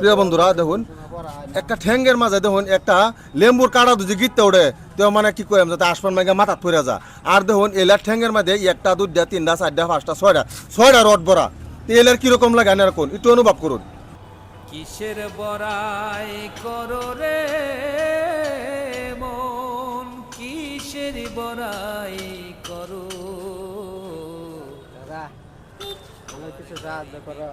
প্রিয় বন্ধুরা, দেখুন, একটা ঠ্যাঙ্গের মাঝে, দেখুন, একটা লেম্বুর কাটা দুজি গিতে ওড়ে, তো মানে কি কইম, যাতে আসমান মাইগে মাথাত পড়ে যা আর দেখুন এলার ঠ্যাঙ্গের মাঝে একটা দুইটা তিনটা, চারটা, পাঁচটা, ছয়টা ছয়টা রড ভরা। তো এলার কীরকম লাগে আনার কোন একটু অনুভব করুন। কিসের বড়াই করো রে মন? কিসের বড়াই আমার কিছু সাহায্য করো।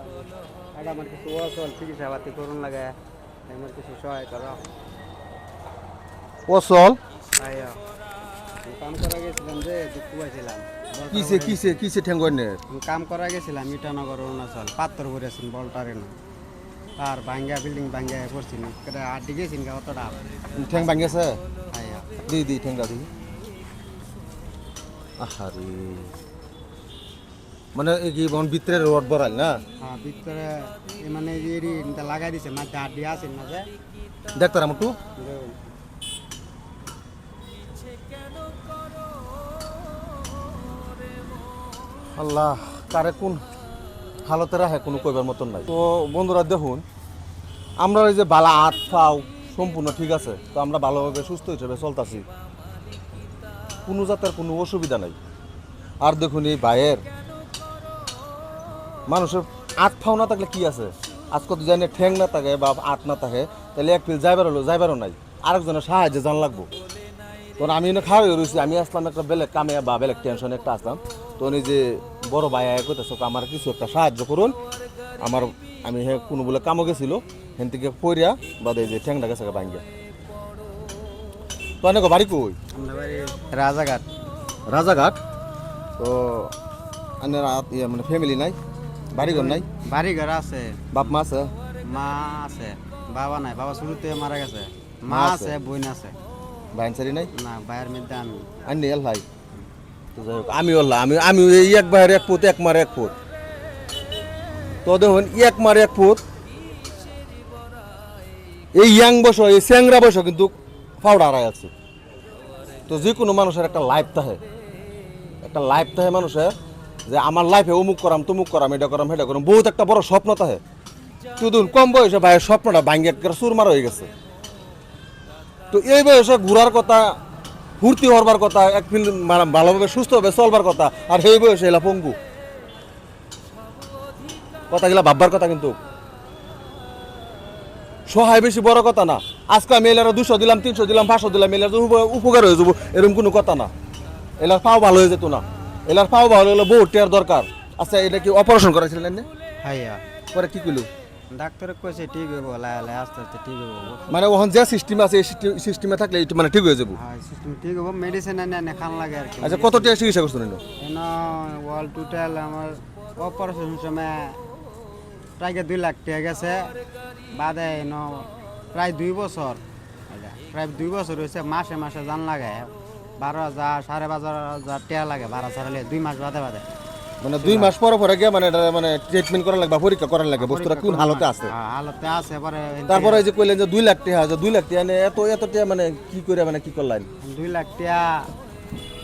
আর আমার কিছু অচল চিকিৎসা পাতি করুন লাগে। আমার কিছু সহায় করো। আমি কাম করা গেছিলাম যে দুঃখ পাইছিলাম। কিসে কিসে কিসে আমি কাম করা গেছিলাম ইটানগর অরুণাচল। পাত্তর করেছেন বলটারে না। তার ভাঙ্গা বিল্ডিং ভাঙ্গা করছি না। আড্ডি গেছি না অতটা। ঠ্যাং আইয়া দি দি ঠ্যাংটা দি। আহারে। মানে কি বন ভিতরে রড ভরাল না? হ্যাঁ ভিতরে মানে এরি লাগাই দিছে মাঝে আড্ডি আছে না যে? দেখতার আমার একটু আল্লাহ কারে কোন হালতে রাখে কোনো কইবার মতন নাই। তো বন্ধুরা দেখুন আমরা ওই যে বালা হাত পাও সম্পূর্ণ ঠিক আছে তো আমরা ভালোভাবে সুস্থ হিসেবে চলতেছি। কোনো জাতের কোনো অসুবিধা নাই। আর দেখুন এই ভাইয়ের মানুষের আট ফাও না থাকলে কি আছে? আজ কত জানে ঠ্যাং না থাকে বা আট না থাকে তাহলে এক ফিল যাইবার হলো যাইবারও নাই। আরেকজনের সাহায্যে জান লাগবো। তখন আমি এনে খাওয়াই রয়েছি আমি আসলাম একটা বেলেগ কামে বা বেলেগ টেনশনে একটা আসলাম। তো উনি যে বড় ভাই আয় কইতেছে আমার কিছু একটা সাহায্য করুন। আমার আমি হে কোনো বলে কামও গেছিল হেন থেকে পইরা বাদে এই যে ঠ্যাংটা গেছে ভাঙ্গিয়া। তো অনেক বাড়ি কই? রাজাঘাট। রাজাঘাট? তো মানে ফ্যামিলি নাই? বাড়িঘর নাই? বাড়ি ঘর আছে। বাপ মা আছে? মা আছে বাবা নাই বাবা শুরুতে মারা গেছে। মা আছে? বোন আছে। বাইনসারি নাই? না ভাইয়ের মধ্যে আমি। আনি এল ভাই? আমি ওল্লা আমি আমি এক ভাইয়ের এক ফুট এক মার এক ফুট তো দেখুন এক মার এক ফুট এই ইয়াং বয়স এই স্যাংরা বয়স কিন্তু পাউডার আছে। তো যে কোনো মানুষের একটা লাইফ থাকে। একটা লাইফ থাকে মানুষের। যে আমার লাইফে অমুক করাম, তমুক করাম, এটা করাম, সেটা করাম, বহুত একটা বড় স্বপ্ন থাকে শুধু কম বয়সে ভাইয়ের স্বপ্নটা ভাঙ্গে সুরমার হয়ে গেছে। তো এই বয়সে ঘোরার কথা, ফুর্তি হবার কথা, এক ফিল মানে ভালোভাবে সুস্থভাবে চলবার কথা, আর সেই বয়সে এলা পঙ্গু। কথাগুলা ভাববার কথা কিন্তু। সহায় বেশি বড় কথা না। আজকে আমি এলার দুশো দিলাম, তিনশো দিলাম, পাঁচশো দিলাম উপ- উপকার হয়ে যাব এরকম কোনো কথা না। এলার পাও ভালো হয়ে যেত না। এলার পাও ভালো হলে বহু টেয়ার দরকার। আচ্ছা এটা কি অপারেশন করেছিলেন না হাইয়া। পরে কি কইলো? ডাক্তারে কইছে ঠিক হইব লাই লাই আস্তে আস্তে ঠিক হইব। মানে ওখান যে সিস্টেম আছে এই সিস্টেমে থাকলে এটা মানে ঠিক হয়ে যাব। হ্যাঁ সিস্টেম ঠিক হইব মেডিসিন এনে এনে খান লাগে আর কি। আচ্ছা কত টাকা চিকিৎসা করছেন এনে? এন ওয়াল টোটাল আমার অপারেশন সময় প্রায় দুই লাখ টাকা গেছে। বাদে এন প্রায় দুই বছর এটা, প্রায় দুই বছর হয়েছে মাসে মাসে জান লাগে বারো হাজার সাড়ে বারো হাজার টাকা লাগে বারো ছাড়লে দুই মাস বাদে বাদে। মানে দুই মাস পরে পরে গিয়ে মানে এটা মানে ট্রিটমেন্ট করা লাগবে পরীক্ষা করা লাগবে বস্তুটা কোন হালতে আছে? হ্যাঁ, হালতে আছে পরে তারপরে এই যে কইলেন যে দুই লাখ টাকা যে দুই লাখ টাকা নিয়ে এত এত টাকা মানে কি করে মানে কি করলেন? দুই লাখ টাকা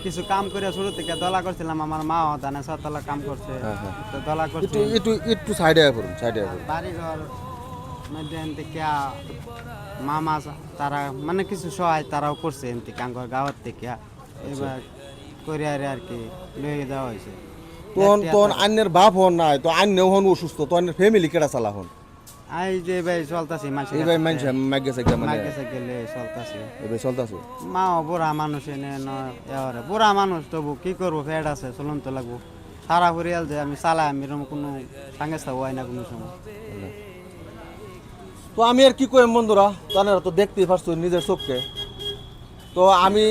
কিছু কাম করে শুরু থেকে দলা করছিলাম আমার মা দানে সতলা কাম করছে। তো দলা একটু করছে। একটু একটু সাইডে আয় করুন সাইডে করুন বাড়ি ঘর মধ্যে থেকে মামা তারা মানে কিছু সহায় তারাও করছে এনতে কাঙ্গর গাঁয়ের থেকে এবার করে আর আর কি লয়ে দেওয়া হয়েছে। তখন তখন আন্যের বাপ হন নাই তো আন্যেও হন অসুস্থ তো আন্যের ফ্যামিলি কেটা চালা হন? আই যে ভাই চলতাছি মানুষ এই ভাই মানুষ মাগ গিয়া মানে। গেছে গেলে চলতাছি। এই ভাই চলতেছে মাও বুড়া মানুষ এনে নয় এবারে বুড়া মানুষ তবু কি করব ফেড আছে চলুন তো লাগবো। সারা পরিয়াল যে আমি চালাই আমি কোনো সাংস্তা হয় না কোনো সময়। তো আমি আর কি করি বন্ধুরা? তারা তো, দেখতেই পারছ নিজের চোখকে। তো আমি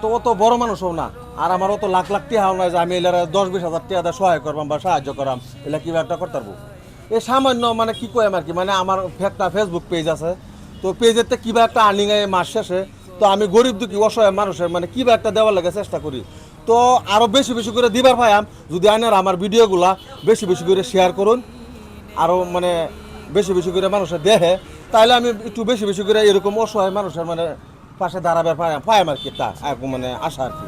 তো অত বড় মানুষও না। আর আমার অত লাখ লাখ টাকা নাই যে আমি এলার দশ বিশ হাজার টাকা দিয়ে সহায় করবাম বা সাহায্য করাম। এলা কিবা একটা করতে পারব? এই সামান্য মানে কি কয় আর কি? মানে আমার একটা ফেসবুক পেজ আছে। তো পেজেতে কিবা একটা আর্নিং আয় মাস শেষে তো আমি গরিব দুঃখী অসহায় মানুষের মানে কিবা একটা দেওয়ার লাগে চেষ্টা করি। তো আরও বেশি বেশি করে দিবার পাইম যদি আনার আমার ভিডিওগুলা বেশি বেশি করে শেয়ার করুন। আরও মানে বেশি বেশি করে মানুষের দেখে তাহলে আমি একটু বেশি বেশি করে এরকম অসহায় মানুষের মানে পাশে দাঁড়াবে পাই আর কি তা মানে আশা আর কি।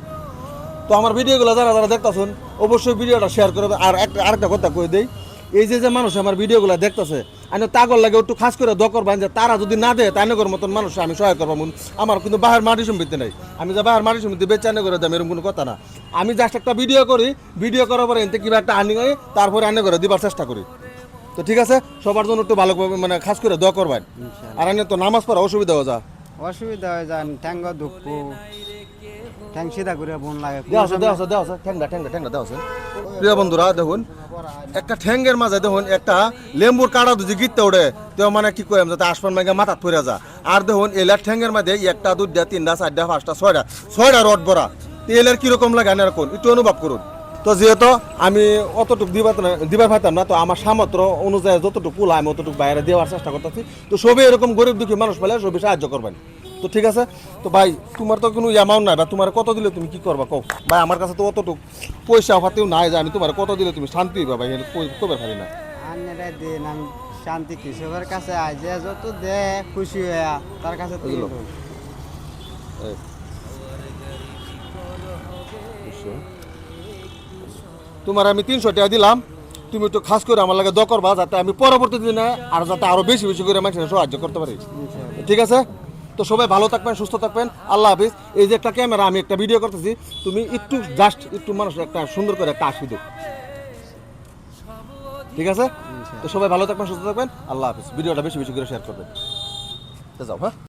তো আমার ভিডিওগুলো যারা যারা দেখতেছেন, অবশ্যই ভিডিওটা শেয়ার করে আর একটা আরেকটা কথা কই দেই, এই যে যে মানুষ আমার ভিডিওগুলো দেখতেছে, আমি তাগর লাগে একটু খাস করে দকর বান যে তারা যদি না দেয় তাই নগর মতন মানুষ আমি সহায় করব আমার কিন্তু বাহার মাটি সম্পত্তি নেই। আমি যে বাহার মাটি সম্পত্তি বেচা করে দাম এরকম কোনো কথা না। আমি জাস্ট একটা ভিডিও করি ভিডিও করার পরে এতে কিবা একটা আনি তারপরে আনে করে দিবার চেষ্টা করি। তো ঠিক আছে সবার জন্য একটু ভালো মানে খাস করে দোয়া করবেন। আর আনে তো নামাজ পড়া অসুবিধা হয়ে যা অসুবিধা হয়ে যান ঠ্যাঙ্গ দুঃখ ঠ্যাং সিধা করে বোন লাগে। দেওয়া ঠ্যাংটা ঠ্যাংটা ঠ্যাংটা দেওয়া প্রিয় বন্ধুরা দেখুন একটা ঠ্যাঙ্গের মাঝে দেখুন একটা লেম্বুর কাটা যদি গিটতে ওঠে তো মানে কি কইম যাতে আসমান মাইকে মাথাত পড়ে যা আর দেখুন এলার ঠ্যাঙ্গের মাঝে একটা দুইটা তিনটা চারটা পাঁচটা ছয়টা ছয়টা রড ভরা। তো এলার কীরকম লাগে আনার কোন একটু অনুভব করুন। তো যেহেতু আমি অতটুকু দিবার দিবার পাইতাম না তো আমার সামর্থ্য অনুযায়ী যতটুকু কুলা আমি অতটুকু বাইরে দেওয়ার চেষ্টা করতেছি। তো সবই এরকম গরিব দুঃখী মানুষ পেলে সবই সাহায্য করবেন। তো ঠিক আছে? তো ভাই তোমার তো কোনো অ্যামাউন্ট নাই বা তোমার কত দিলে তুমি কি করবা কও? ভাই আমার কাছে তো অতটুকু পয়সা ফাতেও নাই যে আমি তোমার কত দিলে তুমি শান্তি পাবা ভাই কবে পারি না। আন্নারা দিন আমি শান্তি কৃষকের কাছে যে যত দে খুশি হয়ে তার কাছে তো বুঝলো। দিলো। এই। বুঝছ? তোমার আমি তিনশো টাকা দিলাম, তুমি একটু খাস করে আমার লাগে দ করবা যাতে আমি পরবর্তী দিনে আর যাতে আরও বেশি বেশি করে মানুষের সাহায্য করতে পারি। ঠিক আছে? তো সবাই ভালো থাকবেন, সুস্থ থাকবেন। আল্লাহ হাফিজ। এই যে একটা ক্যামেরা আমি একটা ভিডিও করতেছি। তুমি একটু জাস্ট একটু মানুষ একটা সুন্দর করে একটা আসি ঠিক আছে? তো সবাই ভালো থাকবেন, সুস্থ থাকবেন। আল্লাহ হাফিজ। ভিডিওটা বেশি বেশি করে শেয়ার করবেন। যাও হ্যাঁ?